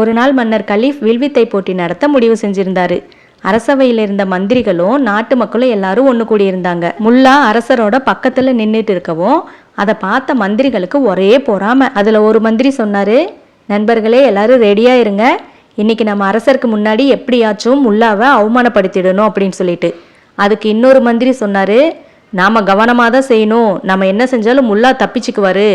ஒரு நாள் மன்னர் கலீஃப் வில்வித்தை போட்டி நடத்த முடிவு செஞ்சிருந்தாரு. அரசவையில் இருந்த மந்திரிகளும் நாட்டு மக்களும் எல்லாரும் ஒன்று கூடியிருந்தாங்க. முல்லா அரசரோட பக்கத்தில் நின்றுட்டு இருக்கவும் அதை பார்த்த மந்திரிகளுக்கு ஒரே பொறாம. அதில் ஒரு மந்திரி சொன்னாரு நண்பர்களே எல்லாரும் ரெடியாக இருங்க. இன்னைக்கு நம்ம அரசருக்கு முன்னாடி எப்படியாச்சும் முல்லாவை அவமானப்படுத்திடணும் அப்படின்னு சொல்லிட்டு. அதுக்கு இன்னொரு மந்திரி சொன்னாரு நாம கவனமாக தான் செய்யணும். நம்ம என்ன செஞ்சாலும் முல்லா தப்பிச்சுக்குவாரு.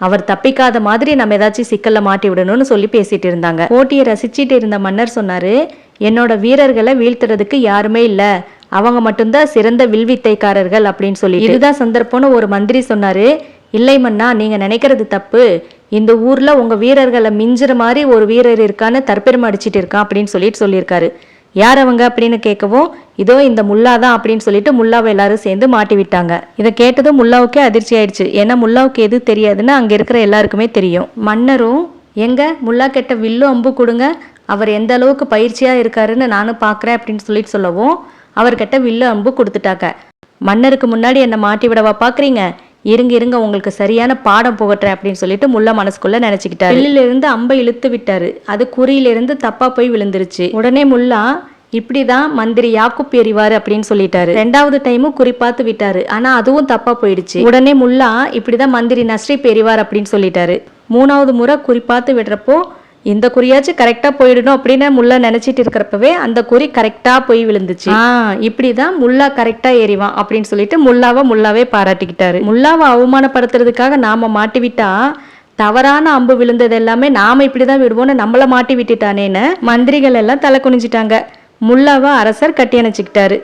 அவர் தப்பிக்காத மாதிரி நம்ம ஏதாச்சும் சிக்கல்ல மாட்டி விடணும்னு சொல்லி பேசிட்டு இருந்தாங்க. போட்டியை ரசிச்சிட்டு இருந்த மன்னர் சொன்னாரு என்னோட வீரர்களை வீழ்த்துறதுக்கு யாருமே இல்ல. அவங்க மட்டும்தான் சிறந்த வில்வித்தைக்காரர்கள் அப்படின்னு சொல்லி இதுதான் சந்தர்ப்பம்னு ஒரு மந்திரி சொன்னாரு இல்லை மன்னா நீங்க நினைக்கிறது தப்பு. இந்த ஊர்ல உங்க வீரர்களை மிஞ்சுற மாதிரி ஒரு வீரர் இருக்கான்னு தற்பெருமை அடிச்சிட்டு இருக்கான் அப்படின்னு சொல்லிட்டு சொல்லியிருக்காரு. யார் அவங்க அப்படின்னு கேட்கவும் இதோ இந்த முல்லா தான் அப்படின்னு சொல்லிட்டு முல்லாவை எல்லாரும் சேர்ந்து மாட்டி விட்டாங்க. இதை கேட்டதும் முல்லாவுக்கே அதிர்ச்சி ஆயிடுச்சு. ஏன்னா முல்லாவுக்கு எது தெரியாதுன்னு அங்க இருக்கிற எல்லாருக்குமே தெரியும். மன்னரும் எங்க? முல்லா கெட்ட வில்லு அம்பு கொடுங்க. அவர் எந்த அளவுக்கு பயிற்சியா இருக்காருன்னு நானும் பார்க்குறேன் அப்படின்னு சொல்லிட்டு சொல்லவும் அவர்கிட்ட வில்லு அம்பு கொடுத்துட்டாங்க. மன்னருக்கு முன்னாடி என்னை மாட்டி விடவா பார்க்குறீங்க இருங்க இருங்க உங்களுக்கு சரியான பாடம் புகட்டுறேன் அப்படின்னு சொல்லிட்டு முல்லா மனசுக்குள்ள நினைச்சுக்கிட்டாரு. வில்லிலிருந்து அம்பை இழுத்து விட்டாரு. அது குறியிலிருந்து தப்பா போய் விழுந்துருச்சு. உடனே முல்லா இப்படி தான் மந்திரி யாக்குப் எறிவாரு அப்படின்னு சொல்லிட்டாரு. ரெண்டாவது டைமும் குறிப்பாத்து விட்டாரு. ஆனா அதுவும் தப்பா போயிடுச்சு. உடனே முல்லா இப்படிதான் மந்திரி நஸ்ரி எறிவார் அப்படின்னு சொல்லிட்டாரு. மூணாவது முறை குறிப்பாத்து விடுறப்போ இந்த குறியாச்சும் கரெக்டா போயிடணும் அப்படின்னு முல்லா நினைச்சிட்டு இருக்கிறப்பவே அந்த குறி கரெக்டா போய் விழுந்துச்சு. ஆ இப்படிதான் முல்லா கரெக்டா ஏறிவான் அப்படின்னு சொல்லிட்டு முல்லாவை முல்லாவே பாராட்டிக்கிட்டாரு. முல்லாவை அவமானப்படுத்துறதுக்காக நாம மாட்டிவிட்டா தவறான அம்பு விழுந்தது எல்லாமே நாம இப்படிதான் விடுவோம்னு நம்மள மாட்டி விட்டுட்டானேன்னு மந்திரிகள் எல்லாம் தலை குனிஞ்சிட்டாங்க. முல்லாவை அரசர் கட்டி அணைச்சிக்கிட்டாரு